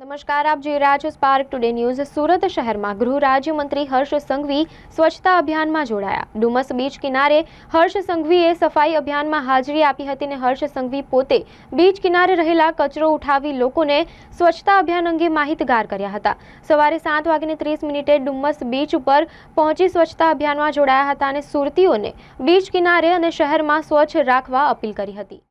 નમસ્કાર, આપ જોઈ રહ્યા છો સ્પાર્ક ટુડે ન્યૂઝ સુરત શહેરમાં ગૃહ રાજ્યમંત્રી હર્ષ સંઘવી સ્વચ્છતા અભિયાનમાં જોડાયા. ડુમસ બીચ કિનારે હર્ષ સંઘવીએ સફાઈ અભિયાનમાં હાજરી આપી હતી અને હર્ષ સંઘવી પોતે બીચ કિનારે રહેલા કચરો ઉઠાવી લોકોને સ્વચ્છતા અભિયાન અંગે માહિતગાર કર્યા હતા. સવારે સાત વાગીને ત્રીસ મિનિટે ડુમસ બીચ ઉપર પહોંચી સ્વચ્છતા અભિયાનમાં જોડાયા હતા અને સુરતીઓને બીચ કિનારે અને શહેરમાં સ્વચ્છ રાખવા અપીલ કરી હતી.